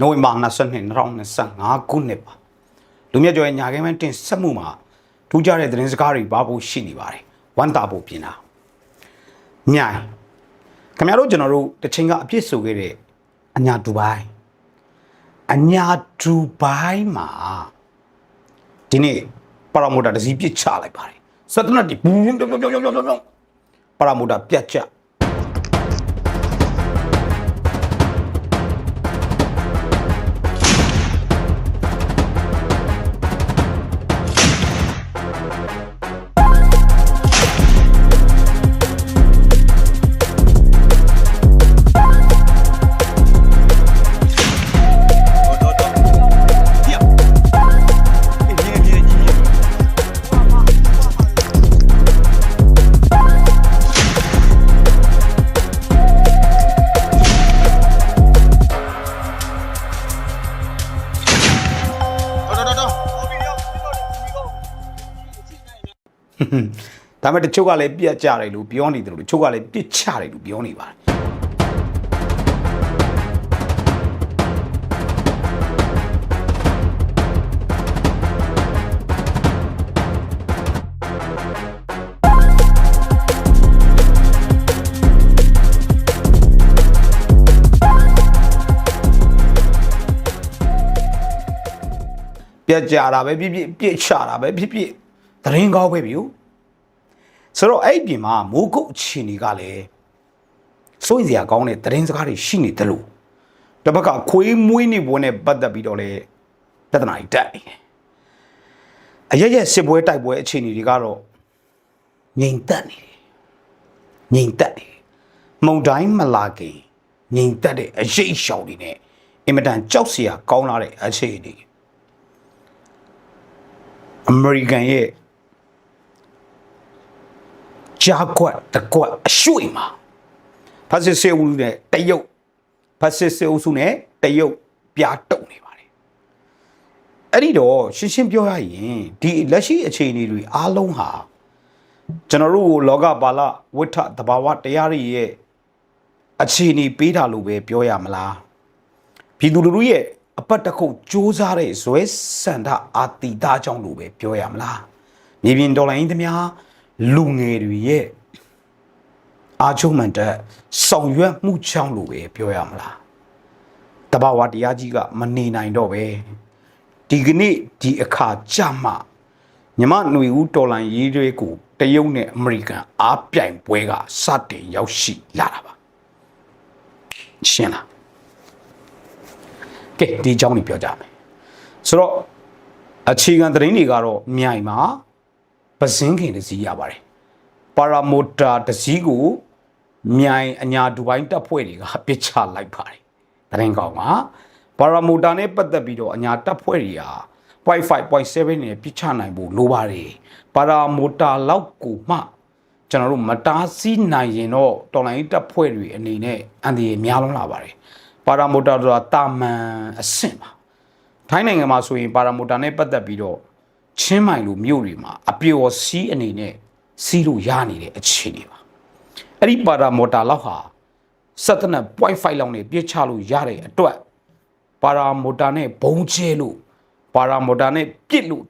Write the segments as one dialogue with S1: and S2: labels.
S1: နိုဝင်ဘာ22 2025ခုနှစ်ပါလူမြတ်ကျော်ရဲ့ညာခင်းမန်းတင်ဆက်မှုမှာထူးခြားတဲ့သတင်းစကားတွေပါဖို့ရှိနေပါတယ်ဝမ်းတာဖို့ပြင်တာမြိုင်ခင်ဗျားတို့ကျွန်တော်တို့တစ်ချိန်ကအပြစ်ဆိုခဲ့တဲ့အညာဒူဘိုင်းအညာဒူဘိုင်းမှာဒီနေ့ပါရာမိုတာတစ်စီးပြစ်ချလိုက်ပါတယ်စက်တနတ်ဒီဘူးပြုံးပြုံးပြုံးပြုံးပြုံးပြုံးပါရာမိုတာပြတ်ကျ ဒါပေမဲ့တချို့ကလည်းပြက်ကြတယ်လို့ပြောနေတယ်လို့တချို့ကလည်းပြစ်ချတယ်လို့ပြောနေပါတယ်ပြက်ကြတာပဲဖြစ်ဖြစ်ပြစ်ချတာပဲဖြစ်ဖြစ်သတင်းကောင်းပဲဗျူ ဆိုတော့အဲ့ဒီပြင်မှာမိုးကုတ်အခြေအနေကလည်းစိုးရိမ်စရာကောင်းတဲ့သတင်းစကားတွေရှိနေတယ်လို့တစ်ဘက်ကခွေးမွေးနေပွဲနဲ့ပတ်သက်ပြီးတော့လေပြဿနာကြီးတက်နေတယ်အရက်ရက်စစ်ပွဲတိုက်ပွဲအခြေအနေတွေကတော့ငြိမ်သက်နေတယ်ငြိမ်သက်နေတယ်မုံတိုင်းမလာခင်ငြိမ်သက်တဲ့အရေးရှောင်တွေနဲ့အင်မတန်ကြောက်စရာကောင်းလာတဲ့အခြေအနေအမေရိကန်ရဲ့ ဂျာကွတ်တကွတ်အရွှေ့မှာဖက်စစ်စေဦးနဲ့တရုတ်ဖက်စစ်စေဦးစုနဲ့တရုတ်ပြားတုံနေပါတယ်အဲ့ဒီတော့ရှင်းရှင်းပြောရရင်ဒီလက်ရှိအခြေအနေတွေအားလုံးဟာကျွန်တော်တို့လောကပါလဝိထတဘာဝတရားတွေရဲ့အခြေအနေပေးတာလို့ပဲပြောရမလားပြည်သူလူထုရဲ့အပတ်တစ်ခုစ조사တဲ့ဇွဲစန္ဒအာတီတာကြောင့်လို့ပဲပြောရမလားမြေပြင်ဒေါ်လာရင်းသမား လူငယ်တွေရဲ့အာချုံမှန်တဲ့ဆောင်ရွက်မှုကြောင့်လို့ပဲပြောရမလားတဘာဝတရားကြီးကမနေနိုင်တော့ပဲဒီကနေ့ဒီအခါကြမှာမြမຫນွေဦးတော်လန်ရေးတွေကိုတရုတ်နဲ့အမေရိကန်အားပြိုင်ပွဲကစတင်ရောက်ရှိလာတာပါရှင်းလားကဲဒီအကြောင်းကိုပြောကြမယ်ဆိုတော့အခြေခံသတင်းတွေကတော့မြိုင်မှာ ပဇင်းခင်တစ်စီးရပါတယ်ပါရာမိုတာတစ်စီးကိုမြိုင်အညာဒူဘိုင်းတပ်ဖွဲ့တွေကပစ်ချလိုက်ပါတယ်သတင်းကောင်းကပါရာမိုတာနဲ့ပတ်သက်ပြီးတော့အညာတပ်ဖွဲ့တွေဟာ0.5.7နဲ့ပစ်ချနိုင်ဖို့လိုပါတယ်ပါရာမိုတာလောက်ကိုမှကျွန်တော်တို့မတားဆီးနိုင်ရင်တော့တော်လိုင်းတပ်ဖွဲ့တွေအနေနဲ့အန်ဒီရများလုံးလာပါတယ်ပါရာမိုတာဆိုတာတာမန်အဆင့်ပါထိုင်းနိုင်ငံမှာဆိုရင်ပါရာမိုတာနဲ့ပတ်သက်ပြီးတော့ ချင်းမိုင်လိုမြို့တွေမှာအပျော်စီးအနေနဲ့စီးလို့ရနေတဲ့အခြေအနေပါအဲ့ဒီပါရာမိုတာလောက်ဟာစက်တနက်0.5လောက်နဲ့ပြစ်ချလို့ရတဲ့အတွက်ပါရာမိုတာနဲ့ဘုံကျဲလို့ပါရာမိုတာနဲ့ပြစ်လို့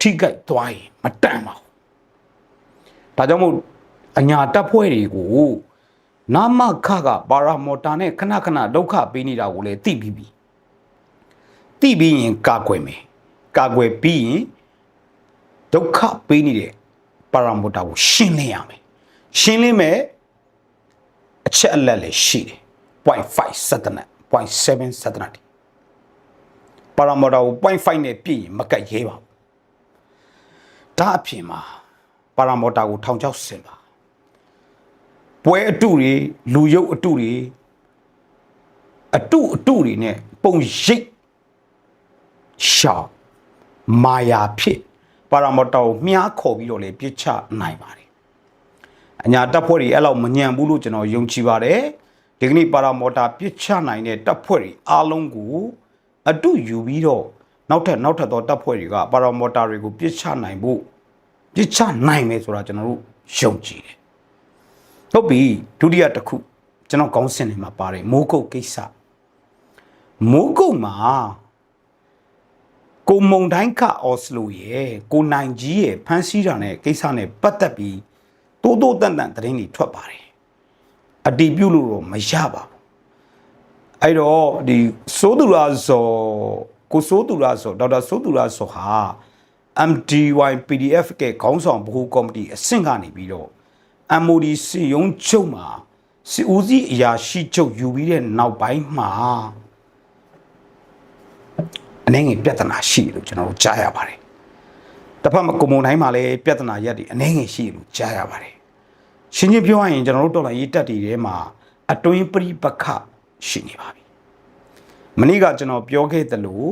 S1: ထိကြိုက်သွားရင်မတန်ပါဘူးဒါကြောင့်မို့အညာတပ်ဖွဲ့တွေကိုနာမခကပါရာမိုတာနဲ့ခဏခဏဒုက္ခပေးနေတာကိုလည်းသိပြီးပြီသိပြီးရင်ကာကွယ်မယ် ကာကွယ်ပြီးရင်ဒုက္ခပေးနေတဲ့ပါရာမိုတာကိုရှင်းလင်းရမယ်ရှင်းလင်းမယ်အချက်အလက်လည်းရှိတယ်0.5စက်တနက်0.7စက်တနက်ပါရာမိုတာကို0.5နဲ့ပြည့်ရင်မကတ်ရဲပါဘူးဒါအပြင်မှာပါရာမိုတာကိုထောင်ချောက်ဆင်ပါပွဲအတုတွေလူရုပ်အတုတွေအတုအတုတွေနဲ့ပုံရိပ်ရှောင်း မာယာဖြစ်ပါရာမိုတာကိုမြားခေါ်ပြီးတော့လေပြစ်ချနိုင်ပါတယ်အညာတပ်ဖွဲ့တွေအဲ့လောက်မညံဘူးလို့ကျွန်တော်ယုံကြည်ပါတယ်ဒီကနေ့ပါရာမိုတာပြစ်ချနိုင်တဲ့တပ်ဖွဲ့တွေအားလုံးကိုအတုယူပြီးတော့နောက်ထပ်နောက်ထပ်သောတပ်ဖွဲ့တွေကပါရာမိုတာတွေကိုပြစ်ချနိုင်ဖို့ပြစ်ချနိုင်မယ်ဆိုတာကျွန်တော်တို့ယုံကြည်တယ်ဟုတ်ပြီဒုတိယတစ်ခုကျွန်တော်ခေါင်းစဉ်ထဲမှာပါတယ်မိုးကုတ်ကိစ္စမိုးကုတ်မှာ ကိုမုံတိုင်းခအော်စလိုရဲ့ကိုနိုင်ကြီးရဲ့ဖမ်းဆီးတာနဲ့ကိစ္စနဲ့ပတ်သက်ပြီးတိုးတိုးတန်တန်သတင်းတွေထွက်ပါတယ်အတီးပြုတ်လို့တော့မရပါဘူးအဲ့တော့ဒီစိုးသူရာဇော်ကိုစိုးသူရာဇော်ဒေါက်တာစိုးသူရာဇော်ဟာ MDY PDF ကခေါင်းဆောင်ဗဟိုကော်မတီအဆင့်ကနေပြီးတော့ MOD စီယုံချုပ်မှာစီဦးစီးအရာရှိချုပ်ယူပြီးတဲ့နောက်ပိုင်းမှာ အနေငယ်ပြဿနာရှိတယ်လို့ကျွန်တော်တို့ကြားရပါတယ်။တစ်ဖက်မှာကွန်မွန်တိုင်းမှာလည်းပြဿနာရက်တွေအနေငယ်ရှိတယ်လို့ကြားရပါတယ်။ရှင်းချင်းပြောရရင်ကျွန်တော်တို့တော်လိုင်းရေးတက်တီထဲမှာအတွင်းပရိပခရှိနေပါပြီ။မနေ့ကကျွန်တော်ပြောခဲ့သလို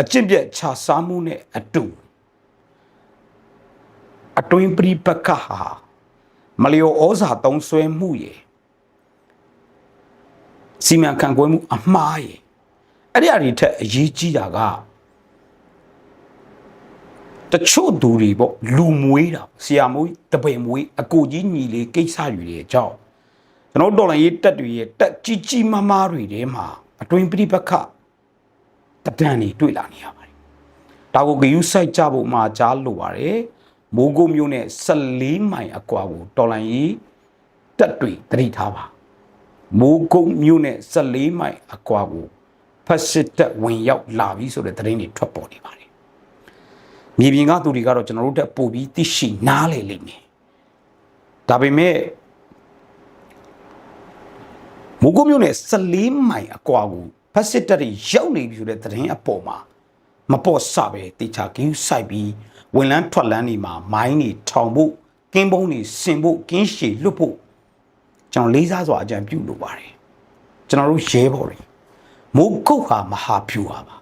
S1: အကျင့်ပြတ်ခြားစားမှုနဲ့အတူအတွင်းပရိပခဟာမလျောဩဇာတုံးဆွဲမှုရေစီမံခန့်ခွဲမှုအမှားရေ အဲ့ဒီအရာတွေထက်အရေးကြီးတာကတချို့သူတွေပေါ့လူမွေးတာဆရာမွေးတပည့်မွေးအကိုကြီးညီလေးကိစ္စတွေရဲ့အကြောင်းကျွန်တော်ဒေါ်လာရေးတက်တွေရဲ့တက်ကြီးကြီးမားမားတွေထဲမှာအတွင်းပြိပခတဒံတွေတွေ့လာနေရပါတယ်ဒါကိုဂယုစိုက်ကြဖို့မှာကြားလိုပါတယ်မိုးကုတ်မျိုးနဲ့14မိုင်အကွာကိုတော်လိုင်းရေးတက်တွေတတိထားပါမိုးကုတ်မျိုးနဲ့14မိုင်အကွာကို ဖက်စစ်တက်ဝင်ရောက်လာပြီဆိုတဲ့သတင်းတွေထွက်ပေါ်နေပါတယ်မြေပြင်ကသူတွေကတော့ကျွန်တော်တို့တက်ပို့ပြီးသိရှိနားလေလိမ့်မယ်ဒါပေမဲ့မိုးကုတ်မျိုးနဲ့14မိုင်အကွာကိုဖက်စစ်တက်တွေရောက်နေပြီဆိုတဲ့သတင်းအပေါ်မှာမပေါ်ဆပဲတေချာကင်းဆိုင်ပြီးဝင်လန်းထွက်လန်းနေမှာမိုင်းတွေထောင်ဖို့ကင်းပုံးတွေဆင်ဖို့ကင်းရှည်လွတ်ဖို့ကျွန်တော်လေးစားစွာအကြံပြုလိုပါတယ်ကျွန်တော်တို့ရဲဘော်တွေ မိုးကုတ်ဟာမဟာဖြူဟာပါ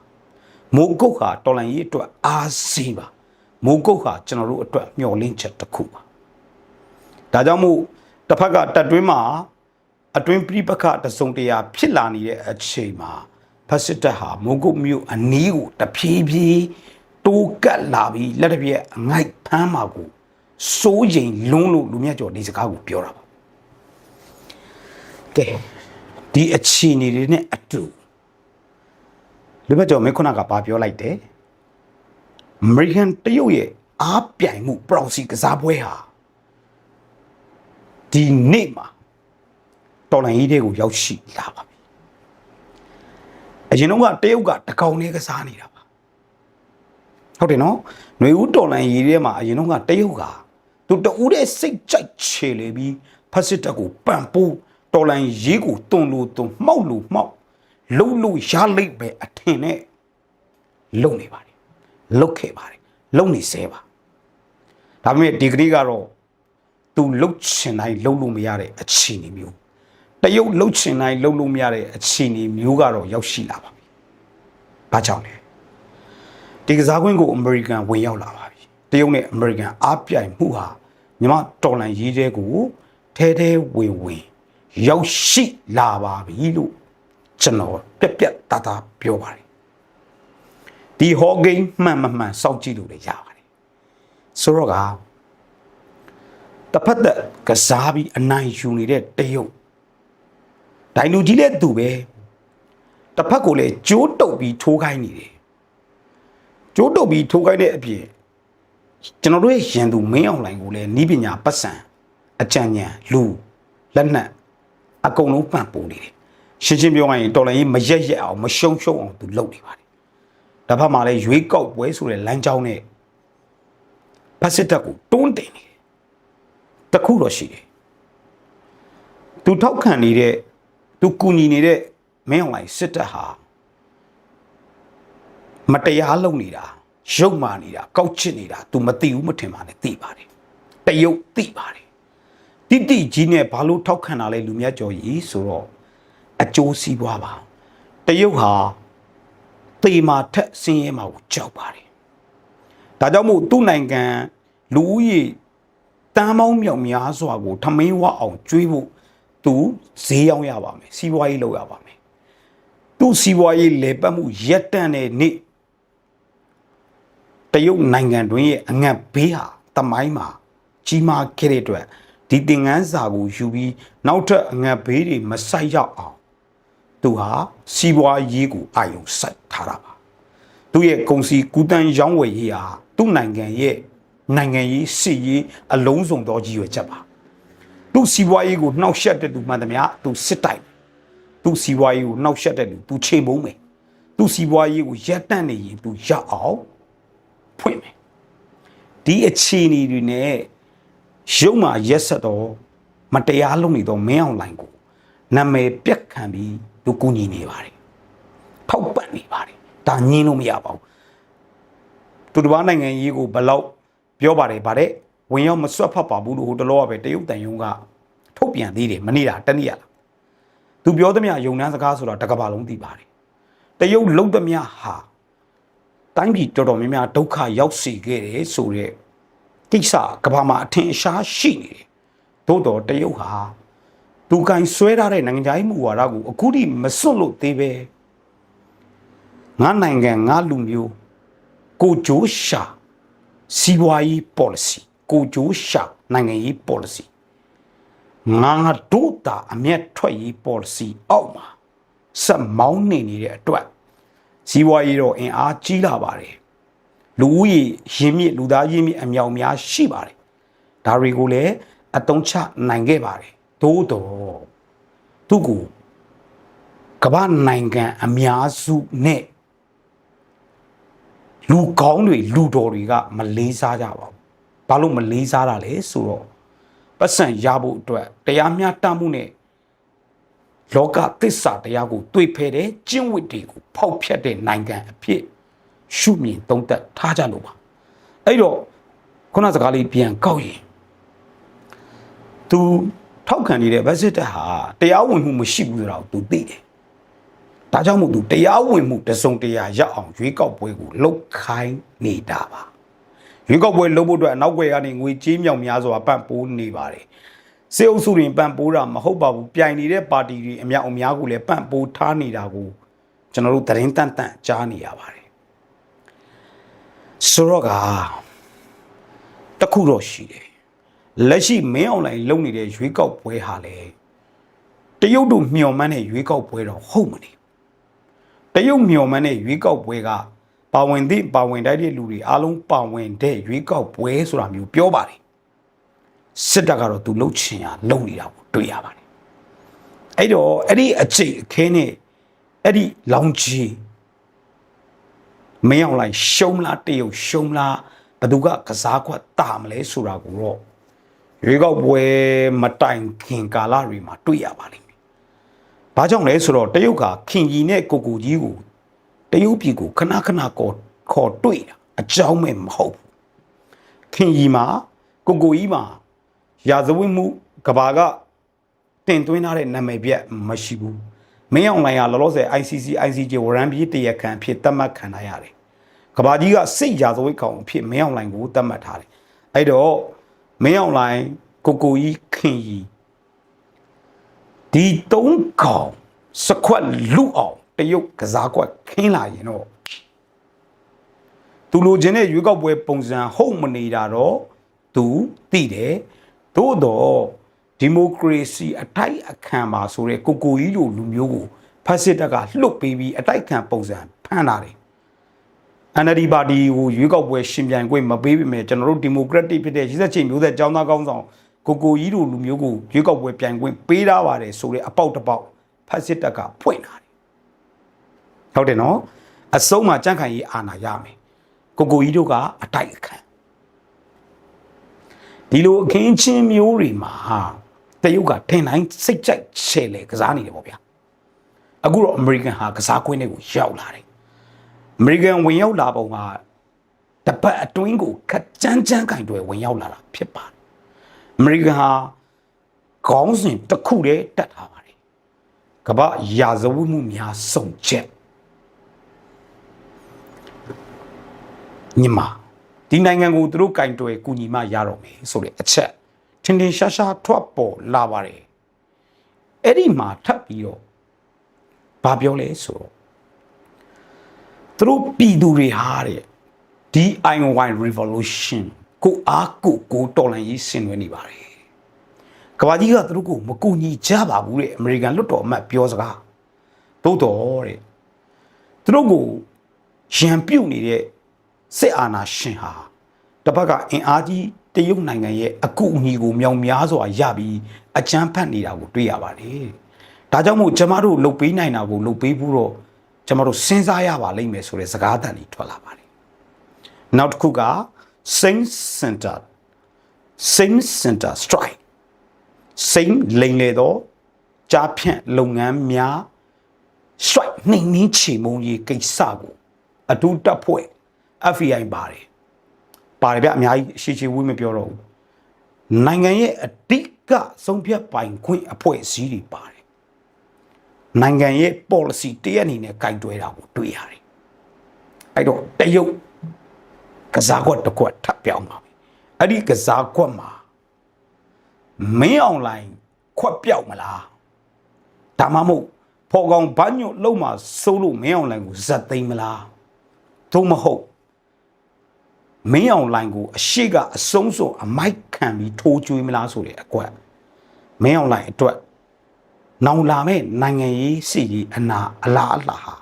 S1: မိုးကုတ်ဟာတော်လန်ကြီးအတွက်အားစီးပါမိုးကုတ်ဟာကျွန်တော်တို့အတွက်မျှော်လင့်ချက်တစ်ခုပါဒါကြောင့်မို့တစ်ဖက်ကတက်တွင်းမှာအတွင်းပြိပခတစုံတရာဖြစ်လာနေတဲ့အချိန်မှာဖက်စစ်တပ်ဟာမိုးကုတ်မြို့အနီးကိုတဖြည်းဖြည်းတိုးကပ်လာပြီးလက်တစ်ပြက်အငိုက်ဖမ်းမှာကိုစိုးရင်လွန်းလို့လူမြတ်ကျော်ဒီစကားကိုပြောတာပါကဲဒီအခြေအနေတွေနဲ့အတူ လူမြတ်ကျော်မင်းခုနကပါပြောလိုက်တယ်အမေရိကန်တရုတ်ရဲ့အားပြိုင်မှုပရောင်စီကစားပွဲဟာဒီနေ့မှာတော်လိုင်းကြီးတွေကိုရောက်ရှိလာပါပြီအရင်တော့ကတရုတ်ကတကောင်လေးကစားနေတာပါဟုတ်တယ်နော်ຫນွေဦးတော်လိုင်းကြီးထဲမှာအရင်တော့ကတရုတ်ကသူတူးတဲ့စိတ်ကြိုက်ချေလေပြီးဖက်စစ်တပ်ကိုပန့်ပိုးတော်လိုင်းရေးကိုတွန်လို့တွန်မှောက်လို့မှောက် လုံလို့ရလိမ့်ပဲအထင်နဲ့လုံနေပါတယ်လုတ်ခဲ့ပါတယ်လုံနေဆဲပါဒါပေမဲ့ဒီကနေ့ကတော့သူလုတ်ချင်တိုင်းလုံလို့မရတဲ့အခြေအနေမျိုးတရုတ်လှုပ်ချင်တိုင်းလှုပ်လို့မရတဲ့အခြေအနေမျိုးကတော့ရောက်ရှိလာပါပြီ။ဘာကြောင့်လဲ။ဒီကစားကွင်းကိုအမေရိကန်ဝင်ရောက်လာပါပြီ။တရုတ်နဲ့အမေရိကန်အားပြိုင်မှုဟာမြမတော်လန်ရေးတဲ့ကိုထဲထဲဝင်ဝင်ရောက်ရှိလာပါပြီလို့ ကျွန်တော်ပြက်ပြက်သားသားပြောပါတယ်။ဒီဟော့ဂိမ်းမှန်မမှန်စောင့်ကြည့်လို့လည်းရပါတယ်။ဆိုတော့ကတစ်ဖက်သက်ကစားပြီးအနိုင်ယူနေတဲ့တရုတ်ဒိုင်လူကြီးလည်းသူပဲတစ်ဖက်ကိုလည်းကြိုးတုပ်ပြီးထိုးခိုင်းနေတယ်ကြိုးတုပ်ပြီးထိုးခိုင်းတဲ့အပြင်ကျွန်တော်တို့ရဲ့ရင်သူမင်းအောင်လိုင်ကိုလည်းနီးပညာပတ်စံအကြံဉာဏ်လူလက်နက်အကုန်လုံးပန့်ပိုးနေတယ် ရှင်းရှင်းပြောရရင်တော်လည်းမရက်ရက်အောင်မရှုံရှုံအောင်သူလုပ်နေပါတယ်တစ်ဖက်မှာလည်းရွေးကောက်ပွဲဆိုတဲ့လမ်းကြောင်းနဲ့ဖက်စစ်တပ်ကိုတွန်းတင်နေတယ်တခုတော့ရှိတယ်သူထောက်ခံနေတဲ့သူကူညီနေတဲ့မင်းအောင်လှိုင်စစ်တပ်ဟာမတရားလုပ်နေတာရုပ်မာနေတာကောက်ချစ်နေတာ तू မသိဘူးမထင်ပါနဲ့သိပါတယ်တရုတ်သိပါတယ်တိတိကြီးနဲ့ဘာလို့ထောက်ခံတာလဲလူမြတ်ကျော်ကြီးဆိုတော့ အကျိုးစီးပွားပါတရုတ်ဟာတေမာထက်ဆင်းရဲမှာကိုကြောက်ပါတယ်ဒါကြောင့်မို့သူ့နိုင်ငံလူဦးရေတန်းမောင်းမြောက်များစွာကိုထမင်းဝအောင်ကျွေးဖို့သူဈေးရောင်းရပါမယ်စီးပွားရေးလုပ်ရပါမယ်သူစီးပွားရေးလေပတ်မှုရက်တန့်တဲ့နေ့တရုတ်နိုင်ငံတွင်ရဲ့အငတ်ဘေးဟာတမိုင်းမှာကြီးမားခဲ့တဲ့အတွက်ဒီသင်ငန်းစာကိုယူပြီးနောက်ထပ်အငတ်ဘေးတွေမဆိုင်ရောက်အောင် သူဟာစီးပွားရေးကိုအာရုံစိုက်ထားတာပါသူရဲ့ကုန်စည်ကူးတန်းရောင်းဝယ်ရေးဟာသူ့နိုင်ငံရဲ့နိုင်ငံရေးစစ်ရေးအလုံးစုံသောကြီးရွယ်ချက်ပါသူစီးပွားရေးကိုနှောက်ယှက်တဲ့သူမှန်သမျှသူစစ်တိုက်သူစီးပွားရေးကိုနှောက်ယှက်တဲ့လူသူချိန်မုံမယ်သူစီးပွားရေးကိုရပ်တန့်နေရင်သူရအောင်ဖွင့်မယ်ဒီအခြေအနေတွေနဲ့ရုံမှရက်ဆက်တော့မတရားလုပ်နေတော့မင်းအောင်လိုင်ကို နာမည်ပြက်ခံပြီးသူကူညီနေပါတယ်ထောက်ပံ့နေပါတယ်ဒါညင်းလို့မရပါဘူးသူတစ်ပါးနိုင်ငံရေးကိုဘယ်လောက်ပြောပါတယ်ဗါတဲ့ဝင်ရောက်မဆွတ်ဖတ်ပါဘူးလို့ဟိုတလောကပဲတရုတ်တန်ယုံကထုတ်ပြန်သေးတယ်မနေ့ကတနေ့ရလားသူပြောသမျှယုံနှန်းစကားဆိုတော့တကဘာလုံးသိပါတယ်တရုတ်လုံးသမျှဟာတိုင်းပြည်တော်တော်များများဒုက္ခရောက်စေခဲ့တယ်ဆိုတဲ့ကိစ္စကဘာမှာအထင်ရှားရှိနေတယ်သို့တော်တရုတ်ဟာ သူကင်ဆွဲထားတဲ့နိုင်ငံခြားရေးမူဝါဒကိုအခုထိမစွန့်လို့သေးပဲငါနိုင်ငံငါလူမျိုးကိုဂျိုးရှာစီးပွားရေး policy ကိုဂျိုးရှာနိုင်ငံရေး policy ငါတို့တာအမျက်ထွက်ရေး policy အောက်မှာဆက်မောင်းနေနေတဲ့အတွက်စီးပွားရေးတော့အင်အားကြီးလာပါတယ်လူဦးရေရင်းမြစ်လူသားရင်းမြစ်အမြောက်များရှိပါတယ်ဒါတွေကိုလည်းအတုံးချနိုင်ခဲ့ပါတယ် သို့တော့သူ့ကိုကမ္ဘာနိုင်ငံအများစုနဲ့လူကောင်းတွေလူတော်တွေကမလေးစားကြပါဘူးဘာလို့မလေးစားတာလဲဆိုတော့ပတ်စံရဖို့အတွက်တရားမျှတမှုနဲ့လောကသစ္စာတရားကိုတွေ့ဖဲတဲ့ကျင့်ဝတ်တွေကိုဖောက်ဖျက်တဲ့နိုင်ငံအဖြစ်ရှုမြင်သုံးသပ်ထားကြလို့ပါအဲ့တော့ခုနစကားလေးပြန်ကောက်ရင်သူ ထောက်ခံနေတဲ့ဗက်စစ်တပ်ဟာတရားဝင်မှုမရှိဘူးဆိုတာကိုသူသိတယ်ဒါကြောင့်မို့သူတရားဝင်မှုတစုံတရာရအောင်ရွေးကောက်ပွဲကိုလှုပ်ခိုင်းနေတာပါရွေးကောက်ပွဲလှုပ်ဖို့အတွက်အနောက်ွယ်ကနေငွေကြေးမြောက်များစွာပံ့ပိုးနေပါတယ်စေအုပ်စုတွေပံ့ပိုးတာမဟုတ်ပါဘူးပြိုင်နေတဲ့ပါတီတွေအများအများကိုလည်းပံ့ပိုးထားနေတာကိုကျွန်တော်တို့သတင်းတန်တန်ကြားနေရပါတယ်ဆိုတော့ကတခုတော့ရှိတယ် လက်ရှိမင်းအွန်လိုင်းလုပ်နေတဲ့ရွေးကောက်ပွဲဟာလေတရုတ်တို့မျှော်မှန်းတဲ့ရွေးကောက်ပွဲတော့ဟုတ်မနေတရုတ်မျှော်မှန်းတဲ့ရွေးကောက်ပွဲကပါဝင်သည့်ပါဝင်တိုက်တဲ့လူတွေအားလုံးပါဝင်တဲ့ရွေးကောက်ပွဲဆိုတာမျိုးပြောပါတယ်စစ်တပ်ကတော့သူလှုပ်ချင်ရလုံနေတာကိုတွေ့ရပါတယ်အဲ့တော့အဲ့ဒီအကျိတ်အခဲနဲ့အဲ့ဒီလောင်ကြီးမင်းအောင်လိုက်ရှုံးလားတရုတ်ရှုံးလားဘသူကကစားကွက်တာမလဲဆိုတာကိုတော့ ရွေးကောက်ပွဲမတိုင်ခင်ကာလတွေမှာတွေ့ရပါလိမ့်မယ်။ဘာကြောင့်လဲဆိုတော့တရုတ်ကခင်ကြီးနဲ့ကိုကိုကြီးကိုတရုတ်ပြည်ကိုခဏခဏခေါ်ခေါ်တွေ့တာအကြောင်းမဲ့မဟုတ်ဘူး။ခင်ကြီးမှာကိုကိုကြီးမှာရာဇဝတ်မှုကဘာကတင်သွင်းထားတဲ့နာမည်ပြက်မရှိဘူး။မင်းအောင်လိုင်ကလောလောဆယ် ICC ICJ ဝရမ်းပြေးတရားခံအဖြစ်သတ်မှတ်ခံထားရတယ်။ကဘာကြီးကစိတ်ရာဇဝတ်ကောင်အဖြစ်မင်းအောင်လိုင်ကိုသတ်မှတ်ထားတယ်။အဲ့တော့ မင်းအောင်လိုင်ကိုကိုကြီးခင်ကြီးဒီတုံးကောင်စခွက်လူအောင်တရုတ်ကစားကွက်ခင်းလာရင်တော့သူလိုချင်တဲ့ရွေးကောက်ပွဲပုံစံဟုတ်မနေတာတော့သူသိတယ်သို့တော့ဒီမိုကရေစီအတိုက်အခံပါဆိုတဲ့ကိုကိုကြီးလိုလူမျိုးကိုဖက်စစ်တပ်ကလှုပ်ပေးပြီးအတိုက်ခံပုံစံဖမ်းလာတယ် NLD ပါတီကိုရွေးကောက်ပွဲရှင်ပြိုင်ခွင့်မပေးပေမဲ့ကျွန်တော်တို့ဒီမိုကရက်တစ်ဖြစ်တဲ့ရည်သက်ချိန်မျိုးသက်ចောင်းသားကောင်းဆောင်ကိုကိုကြီးတို့လူမျိုးကိုရွေးကောက်ပွဲပြိုင်ခွင့်ပေးထားပါတယ်ဆိုတဲ့အပေါက်တစ်ပေါက်ဖက်စစ်တပ်ကဖွင့်လာတယ်ဟုတ်တယ်နော်အစုံမှာကြန့်ခိုင်ရေးအာဏာရမယ်ကိုကိုကြီးတို့ကအတိုက်အခံဒီလိုအခင်းချင်းမျိုးတွေမှာတရုတ်ကထင်တိုင်းစိတ်ကြိုက်ချဲလေကစားနေတယ်ပေါ့ဗျာအခုတော့အမေရိကန်ဟာကစားကွင်းတွေကိုရောက်လာတယ် အမေရိကန်ဝင်ရောက်လာပုံကတပတ်အတွင်းကိုခက်ကြမ်းကြမ်းကင်တွေဝင်ရောက်လာတာဖြစ်ပါတယ်အမေရိကန်ဟာခေါင်းစဉ်တစ်ခုတည်းတက်ထားပါတယ်ကမ္ဘာရာဇဝတ်မှုများစုံချက်ညီမဒီနိုင်ငံကိုသူတို့ကင်တွေကူညီမှရတော့မယ်ဆိုတဲ့အချက်ထင်ထင်ရှားရှားထွက်ပေါ်လာပါတယ်အဲ့ဒီမှာထပ်ပြီးတော့ဘာပြောလဲဆိုတော့ သူတို့ပြည်သူတွေဟာတဲ့ DIY revolution ကိုအားကိုကိုတော်လန်ရေးဆင်နွှဲနေပါတယ်ကဘာကြီးကသူတို့ကိုမကူညီကြပါဘူးတဲ့အမေရိကန်လွတ်တော်အမတ်ပြောစကားကသို့တော်တဲ့သူတို့ကိုရန်ပြုတ်နေတဲ့စစ်အာဏာရှင်ဟာတစ်ဖက်ကအင်အားကြီးတရုတ်နိုင်ငံရဲ့အကူအညီကိုမြောင်များစွာရပြီးအကြမ်းဖက်နေတာကိုတွေ့ရပါတယ်။ဒါကြောင့်မို့ကျမတို့လှုပ်ပေးနိုင်တာကိုလှုပ်ပေးဖို့တော့ ကျမတို့စဉ်းစားရပါလိမ့်မယ်ဆိုတဲ့စကားသံတွေထွက်လာပါတယ်။နောက်တစ်ခုက same center same center strike same လိန်လေတော့ကြားဖြန့်လုပ်ငန်းများ strike နှိမ်နှင်းချေမုံကြီးကိစ္စကိုအတူတက်ဖွဲ့ FBI ပါတယ်ပါတယ်ဗျအများကြီးရှေ့ချေဝေးမပြောတော့ဘူးနိုင်ငံရဲ့အတိကဆုံးဖြတ်ပိုင်ခွင့်အဖွဲ့အစည်းတွေပါတယ် နိုင်ငံရဲ့ policy တရက်အနေနဲ့ကင်တွဲတာကိုတွေ့ရတယ်အဲ့တော့တရုတ်ကစားကွက်တစ်ကွက်ထပ်ပြောင်းပါပြီအဲ့ဒီကစားကွက်မှာမင်းအွန်လိုင်းခွက်ပြောက်မလားဒါမှမဟုတ်ဖော်ကောင်ဘာညွတ်လုံးမှာစိုးလို့မင်းအွန်လိုင်းကိုဇက်သိမ်းမလားသို့မဟုတ်မင်းအွန်လိုင်းကိုအရှိကအဆုံးစွန်အမိုက်ခံပြီးထိုးကျွေးမလားဆိုတဲ့အကွက်မင်းအွန်လိုင်းအတွက် နောင်လာမဲ့နိုင်ငံရေးစီရေးအနာအလားအလားဟာ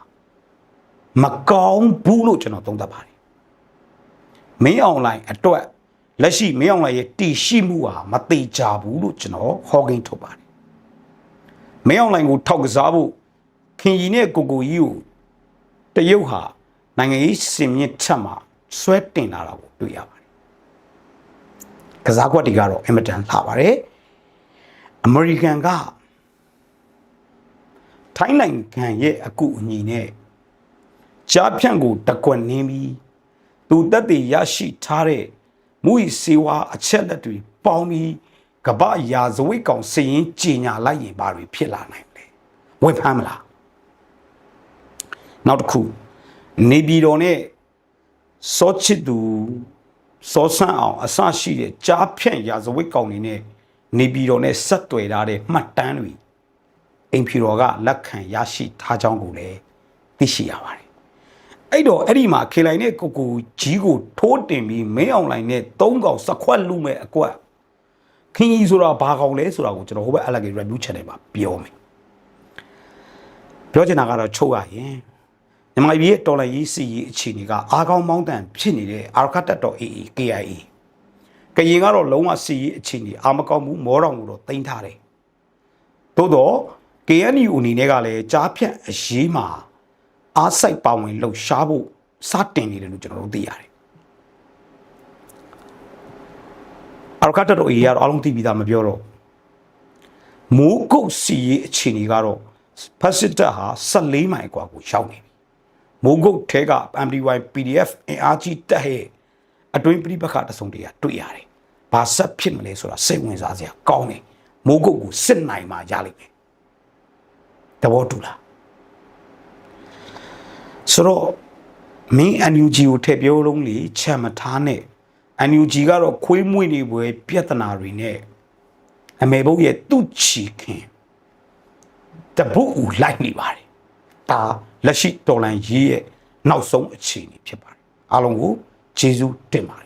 S1: မကောင်းဘူးလို့ကျွန်တော်သုံးသပ်ပါတယ်မင်းအွန်လိုင်းအတွက်လက်ရှိမင်းအွန်လိုင်းရဲ့တည်ရှိမှုဟာမသေးကြဘူးလို့ကျွန်တော်ဟောကိန်းထုတ်ပါတယ်မင်းအွန်လိုင်းကိုထောက်ကစားဖို့ခင်ကြီးနဲ့ကိုကိုကြီးကိုတရုတ်ဟာနိုင်ငံရေးစင်မြင့်ချက်မှာဆွဲတင်လာတာကိုတွေ့ရပါတယ်ကစားကွက်တွေကတော့အင်မတန်လှပါတယ်အမေရိကန်က ထိုင်းနိုင်ငံရဲ့အကူအညီနဲ့ကြားဖြန့်ကိုတကွက်နင်းပြီးသူတက်တည်ရရှိထားတဲ့မူဤစေဝါအချက်လက်တွေပေါင်းပြီးကပ္ပရာဇဝိတ်ကောင်စည်ရင်ကြင်ညာလိုက်ရင်ဘာတွေဖြစ်လာနိုင်လဲဝေဖမ်းမလားနောက်တစ်ခုနေပြည်တော်နဲ့စောချစ်သူစောဆန်းအောင်အစရှိတဲ့ကြားဖြန့်ရာဇဝတ်ကောင်တွေနဲ့နေပြည်တော်နဲ့ဆက်သွယ်ထားတဲ့မှတ်တမ်းတွေ အိမ်ဖြူတော်ကလက်ခံရရှိထားကြောင်းကိုလည်းသိရှိရပါတယ်အဲ့တော့အဲ့ဒီမှာခေလိုင်နဲ့ကိုကိုကြီးကိုထိုးတင်ပြီးမင်းအောင်လိုင်းနဲ့သုံးကောင်စခွက်လူမဲ့အကွက်ခင်းကြီးဆိုတာဘာကောင်လဲဆိုတာကိုကျွန်တော်ဟိုဘက်အလကေ review channel မှာပြောမယ်ပြောချင်တာကတော့ချုပ်ရရင်မြန်မာပြည်ရဲ့တော်လှန်ရေးစီရေးအခြေအနေကအားကောင်းမောင်းတန်ဖြစ်နေတဲ့အာရခတ်တပ်တော် AA KIA ကရင်ကတော့လုံးဝစီရေးအခြေအနေအာမကောင်းဘူးမောတော်ကိုတော့တင်ထားတယ်သို့တော့ KNU အနေနဲ့ကလည်းကြားဖြတ်အရေးမှာအားစိုက်ပါဝင်လှုပ်ရှားဖို့စတင်နေတယ်လို့ကျွန်တော်တို့သိရတယ်အာရခတ်တပ်တော် AA ကတော့အားလုံးသိပြီးသားမပြောတော့မိုးကုတ်စီရေးအခြေအနေကတော့ဖက်စစ်တပ်ဟာ14မိုင်กว่าကိုရောက်နေပြီမိုးကုတ်ထဲက MDY PDF အင်အားကြီးတက်ဟဲ့အတွင်းပြိပခတဆုံတရတွေ့ရတယ်။ဘာဆက်ဖြစ်မလဲဆိုတာစိတ်ဝင်စားစရာကောင်းတယ်။မိုးကုတ်ကိုစစ်နိုင်မှရလိမ့်မယ်။ တဘောတူလား။ဆိုတော့မင်း NUG ကိုထည့်ပြောလုံးလေချက်မထားနဲ့ NUG ကတော့ခွေးမွေးနေပွဲပြဿနာတွေနဲ့အမေဘုတ်ရဲ့သူ့ချီခင်တပုတ်ဦးလိုက်နေပါတယ်ဒါလက်ရှိတော်လန်ရေးရဲ့နောက်ဆုံးအခြေအနေဖြစ်ပါတယ်အားလုံးကိုကျေးဇူးတင်ပါတယ်